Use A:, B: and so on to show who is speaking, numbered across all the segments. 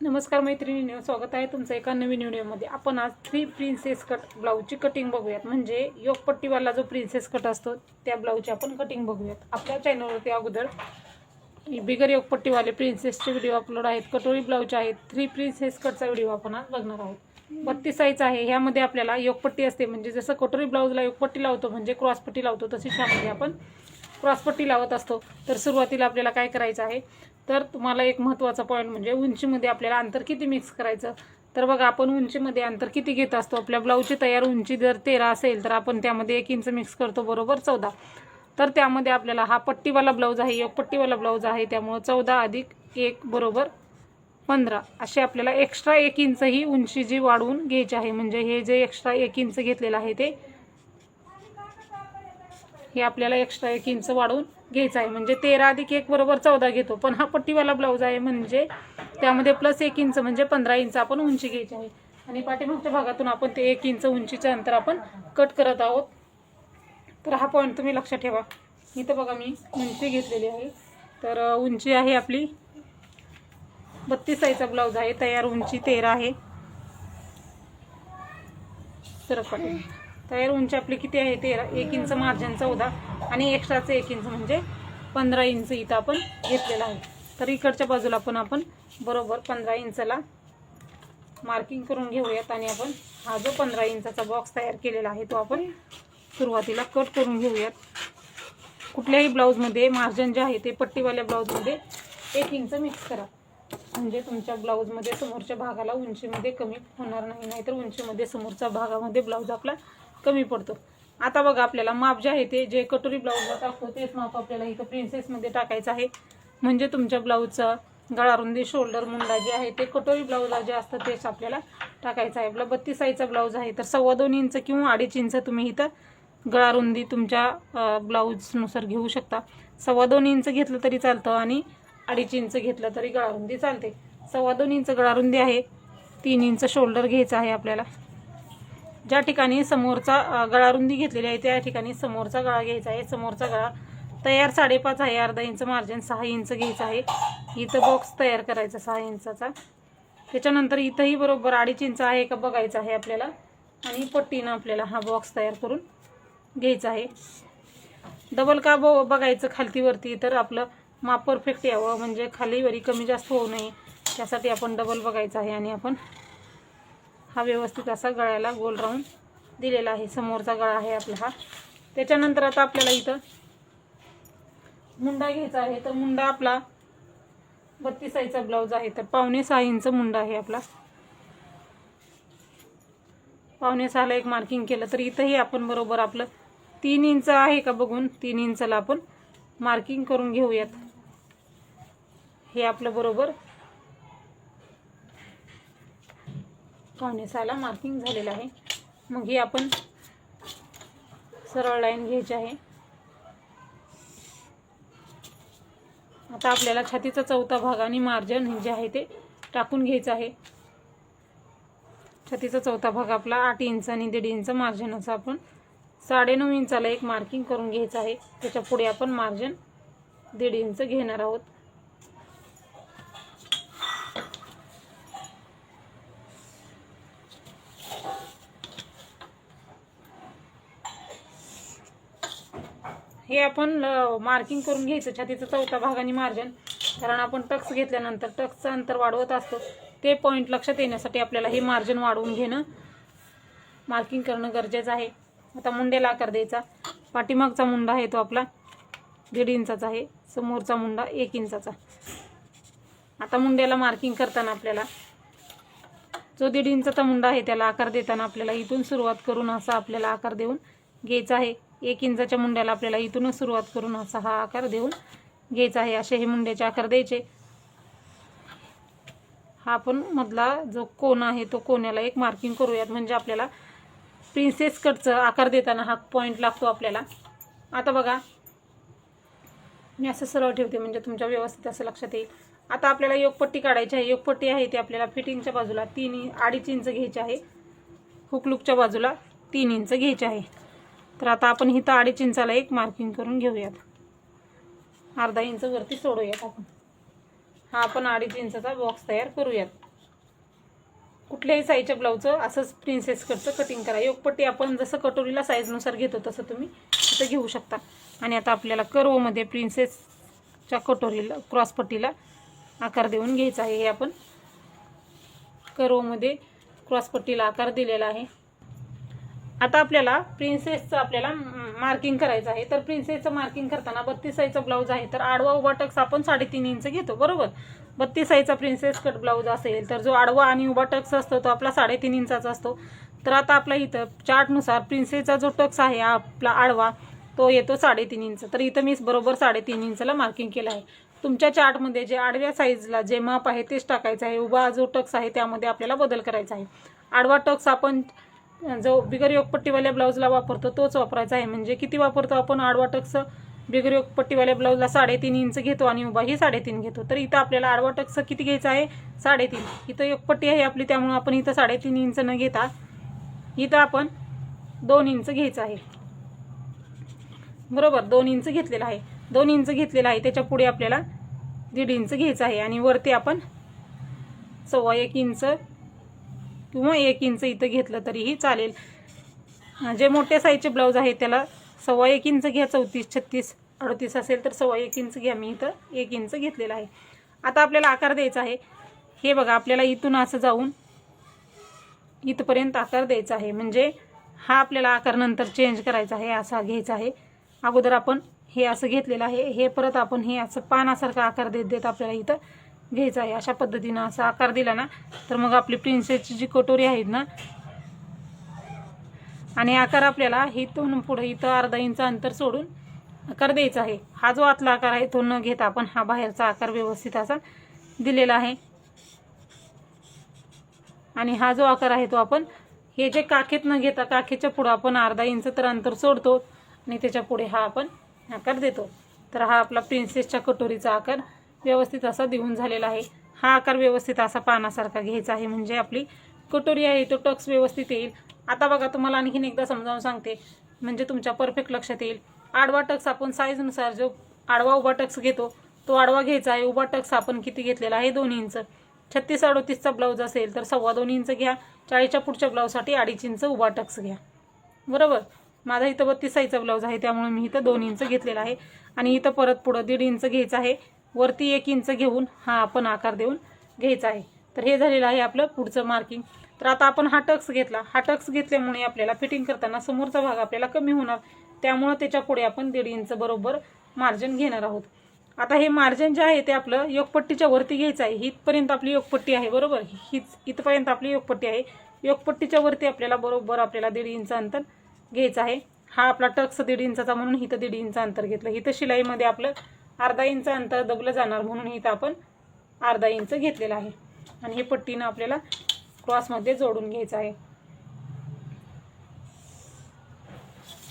A: नमस्कार मैत्रिणींनो स्वागत आहे तुमचं एका नवीन व्हिडिओमध्ये. आपण आज थ्री प्रिन्सेस कट ब्लाऊजची कटिंग बघूयात. म्हणजे योगपट्टीवाला जो प्रिन्सेस कट असतो त्या ब्लाऊजची आपण कटिंग बघूयात. आपल्या चॅनलवरती अगोदर बिगर योगपट्टीवाले प्रिन्सेसचे व्हिडिओ अपलोड आहेत. कटोरी ब्लाऊज आहेत. थ्री प्रिन्सेस कटचा व्हिडिओ आपण आज बघणार आहोत. बत्तीस साईज आहे. ह्यामध्ये आपल्याला योगपट्टी असते. म्हणजे जसं कटोरी ब्लाऊजला योगपट्टी लावतो म्हणजे क्रॉसपट्टी लावतो तशी ह्यामध्ये आपण क्रॉसपट्टी लावत असतो. तर सुरुवातीला आपल्याला काय करायचं आहे? तर तुम्हाला एक महत्त्वाचा पॉईंट म्हणजे उंचीमध्ये आपल्याला अंतर किती मिक्स करायचं? तर बघा आपण उंचीमध्ये अंतर किती घेत असतो? आपल्या ब्लाऊजची तयार उंची जर तेरा असेल तर आपण त्यामध्ये एक इंच मिक्स करतो बरोबर? चौदा. तर त्यामध्ये आपल्याला हा पट्टीवाला ब्लाऊज आहे एक पट्टीवाला ब्लाऊज आहे त्यामुळं चौदा अधिक एक बरोबर? पंधरा. असे आपल्याला एक्स्ट्रा एक इंच ही उंची जी वाढवून घ्यायची आहे. म्हणजे हे जे एक्स्ट्रा एक इंच घेतलेलं आहे ते हे आपल्याला एक्स्ट्रा एक इंच वाढवून घ्यायचा आहे. म्हणजे तेरा अधिक एक बरोबर चौदा घेतो. पण हा पट्टीवाला ब्लाऊज आहे. म्हणजे त्यामध्ये प्लस एक इंच म्हणजे पंधरा इंच आपण उंची घ्यायची आहे. आणि पाठीमागच्या भागातून आपण ते एक इंच उंचीचं अंतर आपण कट करत आहोत. तर हा पॉईंट तुम्ही लक्षात ठेवा. इथं बघा मी उंची घेतलेली आहे. तर उंची आहे आपली बत्तीस साईजचा ब्लाऊज आहे. तयार उंची तेरा आहे. तर पाठी तयार उंची आपली किती आहे? तेरा. एक इंच मार्जिन चौदा. आणि एक्स्ट्राचं एक इंच म्हणजे पंधरा इंच इथं आपण घेतलेलं आहे. तर इकडच्या बाजूला पण आपण बरोबर पंधरा इंचला मार्किंग करून घेऊयात आणि आपण हा जो पंधरा इंचाचा बॉक्स तयार केलेला आहे तो आपण सुरुवातीला कट करून घेऊयात. कुठल्याही ब्लाऊजमध्ये मार्जिन जे आहे ते पट्टीवाल्या ब्लाऊजमध्ये एक इंच मिक्स करा. म्हणजे तुमच्या ब्लाऊजमध्ये समोरच्या भागाला उंचीमध्ये कमी होणार नाही नाहीतर उंचीमध्ये समोरच्या भागामध्ये ब्लाऊज आपला कमी पडतो. आता बघा आपल्याला माप जे आहे ते जे कटोरी ब्लाऊजला टाकतो तेच माप आपल्याला इथं प्रिन्सेसमध्ये टाकायचं आहे. म्हणजे तुमच्या ब्लाऊजचा गळारुंदी शोल्डर मुंडा जे आहे ते कटोरी ब्लाऊजला जे असतं तेच आपल्याला टाकायचं आहे. आपला बत्तीस साईजचा ब्लाऊज आहे तर सव्वा दोन इंच किंवा अडीच इंच तुम्ही इथं गळारुंदी तुमच्या ब्लाऊजनुसार घेऊ शकता. सव्वा दोन इंच घेतलं तरी चालतं आणि अडीच इंच घेतलं तरी गळारुंदी चालते. सव्वा दोन इंच गळारुंदी आहे तीन इंच शोल्डर घ्यायचं आहे आपल्याला. ज्या ठिकाणी समोरचा गळा गळारुंदी घेतलेली आहे त्या ठिकाणी समोरचा गळा घ्यायचा आहे. समोरचा गळा तयार साडेपाच आहे. अर्धा इंच मार्जिन सहा इंच घ्यायचं आहे. इथं बॉक्स तयार करायचा सहा इंचाचा. त्याच्यानंतर इथंही बरोबर अडीच इंच आहे का बघायचं आहे आपल्याला. आणि पट्टीनं आपल्याला हा बॉक्स तयार करून घ्यायचा आहे. डबल का ब बघायचं खालतीवरती तर आपलं माप परफेक्ट यावं. म्हणजे खालीवरी कमी जास्त होऊ नये. त्यासाठी आपण डबल बघायचं आहे आणि आपण हा व्यवस्थित असा गळ्याला गोल राऊंड दिलेला आहे. समोरचा गळा आहे आपला हा. त्याच्यानंतर आता आपल्याला इथं मुंडा घ्यायचा आहे. तर मुंडा आपला बत्तीस साईजचा ब्लाऊज आहे. तर पावणे सहा इंच मुंडा आहे आपला. पावणे सहाला एक मार्किंग केलं तर इथंही आपण बरोबर आपलं तीन इंच आहे का बघून तीन इंचला आपण मार्किंग करून घेऊयात. हे आपलं बरोबर पावणे मार्किंग झालेलं आहे. मग ही आपण सरळ लाईन घ्यायची आहे. आता आपल्याला छातीचा चौथा भाग आणि मार्जन जे आहे ते टाकून घ्यायचं आहे. छातीचा चौथा भाग आपला आठ इंच आणि दीड इंच मार्जिन असं आपण साडेनऊ इंचाला एक मार्किंग करून घ्यायचं आहे. त्याच्या पुढे आपण मार्जिन दीड इंच घेणार आहोत. हे आपण मार्किंग करून घ्यायचं. छातीचा चौथा भागाने मार्जन मार्जिन कारण आपण टक्स घेतल्यानंतर टक्सचं अंतर वाढवत असतो. ते पॉईंट लक्षात येण्यासाठी आपल्याला हे मार्जिन वाढवून घेणं मार्किंग करणं गरजेचं आहे. आता मुंड्याला आकार द्यायचा. पाठीमागचा मुंडा आहे तो आपला. दीड इंचाचा आहे. समोरचा मुंडा एक इंचाचा. आता मुंड्याला मार्किंग करताना आपल्याला जो दीड इंचाचा मुंडा आहे त्याला आकार देताना आपल्याला इथून सुरुवात करून असा आपल्याला आकार देऊन घ्यायचा आहे. एक इंचाच्या मुंड्याला आपल्याला इथूनच सुरुवात करून असा हा आकार देऊन घ्यायचा आहे. असे हे मुंड्याचे आकार द्यायचे. हा आपण मधला जो कोन आहे तो कोण्याला एक मार्किंग करूयात. म्हणजे आपल्याला प्रिन्सेस कटचं आकार देताना हा पॉईंट लागतो आपल्याला. आता बघा. मी असं सरळ ठेवते म्हणजे तुमच्या व्यवस्थित असं लक्षात येईल. आता आपल्याला योगपट्टी काढायची आहे. योगपट्टी आहे ती आपल्याला फिटिंगच्या बाजूला तीन अडीच इंच घ्यायची आहे. हुकलुकच्या बाजूला तीन इंच घ्यायचे आहे. तर आता आपण हिथं अडीच इंचाला एक मार्किंग करून घेऊयात. अर्धा इंच वरती सोडूयात आपण. हा आपण अडीच इंचाचा बॉक्स तयार करूयात. कुठल्याही साईजच्या ब्लाऊजचं असंच प्रिन्सेस कटचं कटिंग करा. योगपट्टी आपण जसं कटोरीला साईजनुसार घेतो तसं तुम्ही तिथं घेऊ शकता. आणि आता आपल्याला कर्वमध्ये प्रिन्सेसच्या कटोरीला क्रॉसपट्टीला आकार देऊन घ्यायचा आहे. हे आपण कर्वमध्ये क्रॉसपट्टीला आकार दिलेला आहे. आता आपल्याला प्रिन्सेसचं आपल्याला मार्किंग करायचं आहे. तर प्रिन्सेसचं मार्किंग करताना बत्तीस साईजचा ब्लाऊज आहे तर आडवा उभा टक्स आपण साडेतीन इंच घेतो बरोबर? बत्तीस साईजचा प्रिन्सेस कट ब्लाऊज असेल तर जो आडवा आणि उभा टक्स असतो तो आपला साडेतीन इंचाचा असतो. तर आता आपला इथं चार्टनुसार प्रिन्सेसचा जो टक्स आहे आपला आडवा तो येतो साडेतीन इंच. तर इथं मी बरोबर साडेतीन इंचला मार्किंग केलं आहे. तुमच्या चार्टमध्ये जे आडव्या साईजला जे माप आहे तेच टाकायचं आहे. उभा जो टक्स आहे त्यामध्ये आपल्याला बदल करायचा आहे. आडवा टक्स आपण जो बिगर योगपट्टीवाल्या ब्लाऊजला वापरतो तोच वापरायचा आहे. म्हणजे किती वापरतो आपण? आडवा टक्स बिगर योगपट्टीवाल्या ब्लाऊजला साडेतीन इंच घेतो आणि उभाही साडेतीन घेतो. तर इथं आपल्याला आडवा टक्स किती घ्यायचा आहे? साडेतीन. इथं योगपट्टी आहे आपली त्यामुळं आपण इथं साडेतीन इंच न घेता इथं आपण दोन इंच घ्यायचं आहे. बरोबर दोन इंच घेतलेलं आहे. दोन इंच घेतलेलं आहे त्याच्या पुढे आपल्याला दीड इंच घ्यायचं आहे. आणि वरती आपण सव्वा एक इंच किंवा एक इंच इथं घेतलं तरीही चालेल. जे मोठ्या साईजचे ब्लाऊज आहे त्याला सव्वा एक इंच घ्या चौतीस छत्तीस अडतीस असेल तर सव्वा एक इंच घ्या. मी इथं एक इंच घेतलेला आहे. आता आपल्याला आकार द्यायचा आहे. हे बघा आपल्याला इथून असं जाऊन इथपर्यंत आकार द्यायचा आहे. म्हणजे हा आपल्याला आकार नंतर चेंज करायचा आहे असा घ्यायचा आहे. अगोदर आपण हे असं घेतलेलं आहे. हे परत आपण हे असं पानासारखा आकार देत देत आपल्याला इथं घ्यायचं आहे अशा पद्धतीनं असा आकार दिला ना तर मग आपली प्रिन्सेसची जी कटोरी आहेत ना आणि आकार आपल्याला इथून पुढे इथं अर्धा इंच अंतर सोडून आकार द्यायचा आहे. हा जो आतला आकार आहे तो न घेता आपण हा बाहेरचा आकार व्यवस्थित असा दिलेला आहे. आणि हा जो आकार आहे तो आपण हे जे काखेत न घेता काखेच्या पुढं आपण अर्धा इंच तर अंतर सोडतो आणि त्याच्या पुढे हा आपण आकार देतो. तर हा आपला प्रिन्सेसच्या कटोरीचा आकार व्यवस्थित असा देऊन झालेला आहे. हा आकार व्यवस्थित असा पानासारखा घ्यायचा आहे म्हणजे आपली कटोरी आहे तो टक्स व्यवस्थित येईल. आता बघा तुम्हाला आणखीन एकदा समजावून सांगते. म्हणजे तुमच्या परफेक्ट लक्षात येईल. आडवा टक्स आपण साईजनुसार जो आडवा उभा टक्स घेतो तो आडवा घ्यायचा आहे. उभा टक्स आपण किती घेतलेला आहे? दोन इंच. छत्तीस अडोतीसचा ब्लाऊज असेल तर सव्वा दोन इंच घ्या. चाळीसच्या पुढच्या ब्लाऊजसाठी अडीच इंच उभा टक्स घ्या. बरोबर? माझा इथं बत्तीस साईजचा ब्लाऊज आहे त्यामुळे मी इथं दोन इंच घेतलेला आहे. आणि इथं परत पुढं दीड इंच घ्यायचं आहे. वरती एक इंच घेऊन हा आपण आकार देऊन घ्यायचा आहे. तर हे झालेलं आहे आपलं पुढचं मार्किंग तर आता आपण हा टक्स घेतला. हा टक्स घेतल्यामुळे आपल्याला फिटिंग करताना समोरचा भाग आपल्याला कमी होणार. त्यामुळं त्याच्या पुढे आपण दीड इंच बरोबर मार्जिन घेणार आहोत. आता हे मार्जिन जे आहे ते आपलं योगपट्टीच्या वरती घ्यायचं आहे. इथपर्यंत आपली योगपट्टी आहे बरोबर? हीच इथपर्यंत आपली योगपट्टी आहे. योगपट्टीच्या वरती आपल्याला बरोबर आपल्याला दीड इंच अंतर घ्यायचं आहे. हा आपला टक्स दीड इंचाचा म्हणून इथं दीड इंच अंतर घेतलं. इथं शिलाईमध्ये आपलं अर्धा इंच अंतर दबलं जाणार म्हणून इथं आपण अर्धा इंच घेतलेलं आहे. आणि हे पट्टीनं आपल्याला क्रॉसमध्ये जोडून घ्यायचं आहे.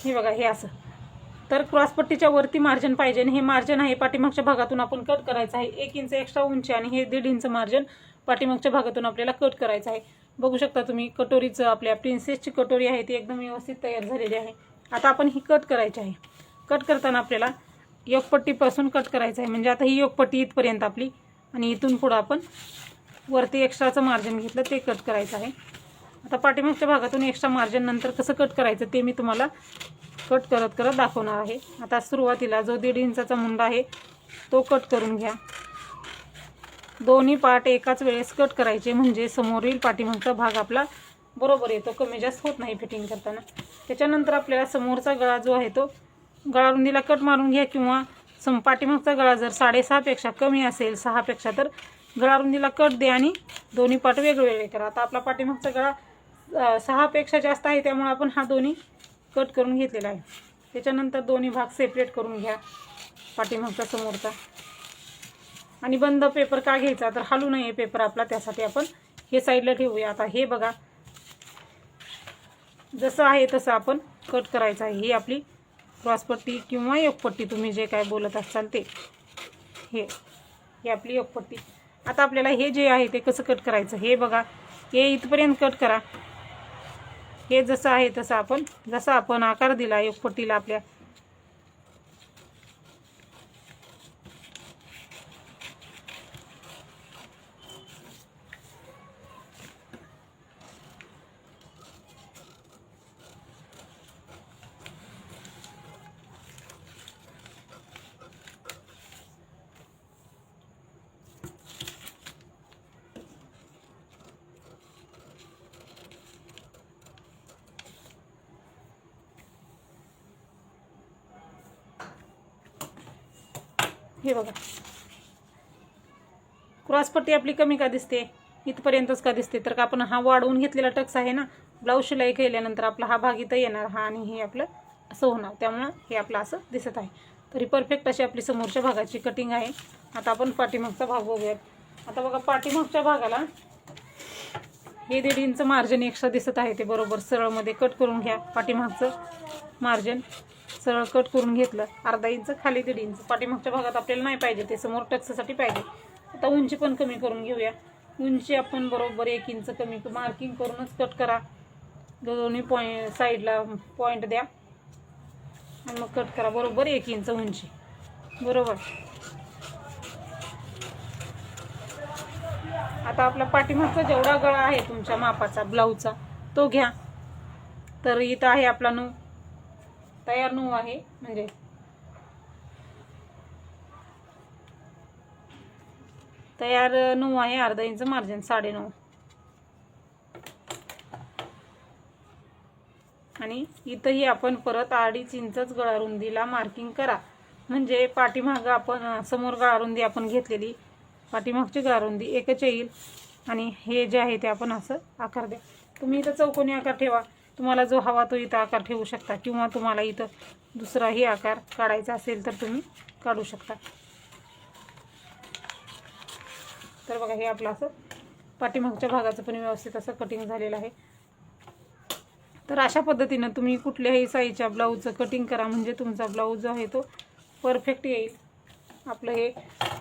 A: हे बघा हे असं. तर क्रॉसपट्टीच्या वरती मार्जिन पाहिजे आणि हे मार्जिन आहे पाठीमागच्या भागातून आपण कट करायचं आहे. एक इंच एक्स्ट्रा उंची आणि हे दीड इंच मार्जिन पाठीमागच्या भागातून आपल्याला कट करायचं आहे. बघू शकता तुम्ही कटोरीचं आपल्या प्रिन्सेसची कटोरी आहे ती एकदम व्यवस्थित तयार झालेली आहे. आता आपण ही कट करायची आहे. कट करताना आपल्याला योगपट्टीपासून कट करायचं आहे. म्हणजे आता ही योगपट्टी इथपर्यंत आपली. आणि इथून पुढं आपण वरती एक्स्ट्राचं मार्जिन घेतलं ते कट करायचं आहे. आता पाठीमागच्या भागातून एक्स्ट्रा मार्जिन नंतर कसं कट करायचं ते मी तुम्हाला कट करत करत दाखवणार आहे. आता सुरुवातीला जो दीड इंचाचा मुंडा आहे तो कट करून घ्या. दोन्ही पार्ट एकाच वेळेस कट करायचे म्हणजे समोरील पाठीमागचा भाग आपला बरोबर येतो कमी जास्त होत नाही फिटिंग करताना. त्याच्यानंतर आपल्याला समोरचा गळा जो आहे तो गळा रुंदीला कट मारून घ्या किंवा सम पाठीमागचा गळा जर साडेसहापेक्षा कमी असेल सहापेक्षा तर गळा रुंदीला कट द्या आणि दोन्ही पाट वेगळे वेगळे करा. आता आपला पाठीमागचा गळा सहापेक्षा जास्त आहे त्यामुळे आपण हा दोन्ही कट करून घेतलेला आहे. त्याच्यानंतर दोन्ही भाग सेपरेट करून घ्या पाठीमागचा समोरचा. आणि बंद पेपर का घ्यायचा? तर हलू नये पेपर आपला त्यासाठी आपण हे साईडला ठेवूया. आता हे बघा जसं आहे तसं आपण कट करायचं आहे. ही आपली क्रॉसपट्टी किंवा योगपट्टी तुम्ही जे काय बोलत असाल ते. हे ही आपली योगपट्टी. आता आपल्याला हे जे आहे ते कसं कट करायचं? हे बघा. हे इथपर्यंत कट करा. हे जसं आहे तसं आपण जसं आपण आकार दिला योगपट्टीला आपल्या हे बघा. क्रॉसपट्टी आपली कमी का दिसते? इथपर्यंतच का दिसते? तर का आपण हा वाढवून घेतलेला टक्स आहे ना ब्लाऊज शिलाई केल्यानंतर आपला हा भाग इथं येणार हा आणि हे आपलं असं होणार. त्यामुळं हे आपलं असं दिसत आहे. तरी परफेक्ट अशी आपली समोरच्या भागाची कटिंग आहे. आता आपण पाठीमागचा भाग बघूयात. आता बघा पाठीमागच्या भागाला हे दीड इंच मार्जिन एक्स्ट्रा दिसत आहे ते बरोबर. सरळमध्ये कट करून घ्या पाठीमागचं मार्जिन सरळ कट करून घेतलं. अर्धा इंच खाली दीड इंच पाठीमागच्या भागात आपल्याला नाही पाहिजे ते. समोर टक्ससाठी पाहिजे. आता उंची पण कमी करून घेऊया. उंची आपण बरोबर एक इंच कमी मार्किंग करूनच कट करा. दोन्ही पॉईंट साईडला पॉईंट द्या. आणि मग कट करा. बरोबर एक इंच उंची. बरोबर. आता आपला पाठीमागचा जेवढा गळा आहे तुमच्या मापाचा ब्लाऊजचा तो घ्या. तर इथं आहे आपला नऊ. तयार नऊ आहे. म्हणजे तयार नऊ आहे अर्धा इंच मार्जिन साडे नऊ. आणि इथंही आपण परत अडीच इंचच गळा रुंदीला मार्किंग करा. म्हणजे पाठीमागं आपण समोर गळा रुंदी आपण घेतलेली पाठीमागची गळा रुंदी एकच येईल. आणि हे जे आहे ते आपण असं आकार द्या. तुम्ही इथं चौकोनी आकार ठेवा. तुम्हाला जो हवा तो इथं आकार ठेवू शकता किंवा तुम्हाला इथं दुसराही आकार काढायचा असेल तर तुम्ही काढू शकता. तर बघा हे आपलं असं पाठीमागच्या भागाचं पण व्यवस्थित असं कटिंग झालेलं आहे. तर अशा पद्धतीनं तुम्ही कुठल्याही साईजच्या ब्लाऊजचं कटिंग करा म्हणजे तुमचा ब्लाऊज जो आहे तो परफेक्ट येईल. आपलं हे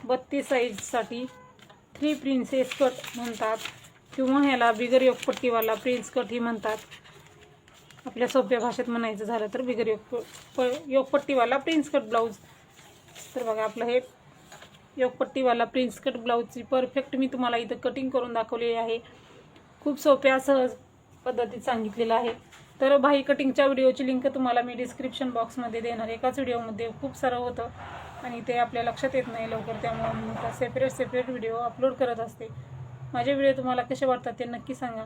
A: बत्तीस साईजसाठी थ्री प्रिन्सेस कट म्हणतात किंवा ह्याला बिगर योगपट्टीवाला प्रिन्स कट ही म्हणतात. आपल्या सोप्या भाषेत म्हणायचं झालं तर बिगर योग प योगपट्टीवाला प्रिन्स कट ब्लाऊज. तर बघा आपलं हे योगपट्टीवाला प्रिन्स कट ब्लाऊजची परफेक्ट मी तुम्हाला इथं कटिंग करून दाखवलेली आहे. खूप सोप्या सहज पद्धतीत सांगितलेलं आहे. तर भाई कटिंगच्या व्हिडिओची लिंक तुम्हाला मी डिस्क्रिप्शन बॉक्समध्ये देणार एकाच व्हिडिओमध्ये खूप सारं होतं आणि ते आपल्या लक्षात येत नाही लवकर त्यामुळे मी आता सेपरेट सेपरेट व्हिडिओ अपलोड करत असते. माझे व्हिडिओ तुम्हाला कसे वाटतात ते नक्की सांगा.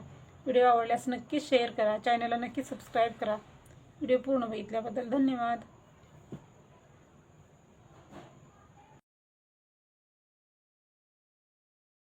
A: व्हिडिओ आवडल्यास नक्की शेअर करा. चॅनलला नक्की सबस्क्राईब करा. व्हिडिओ पूर्ण बघितल्याबद्दल धन्यवाद.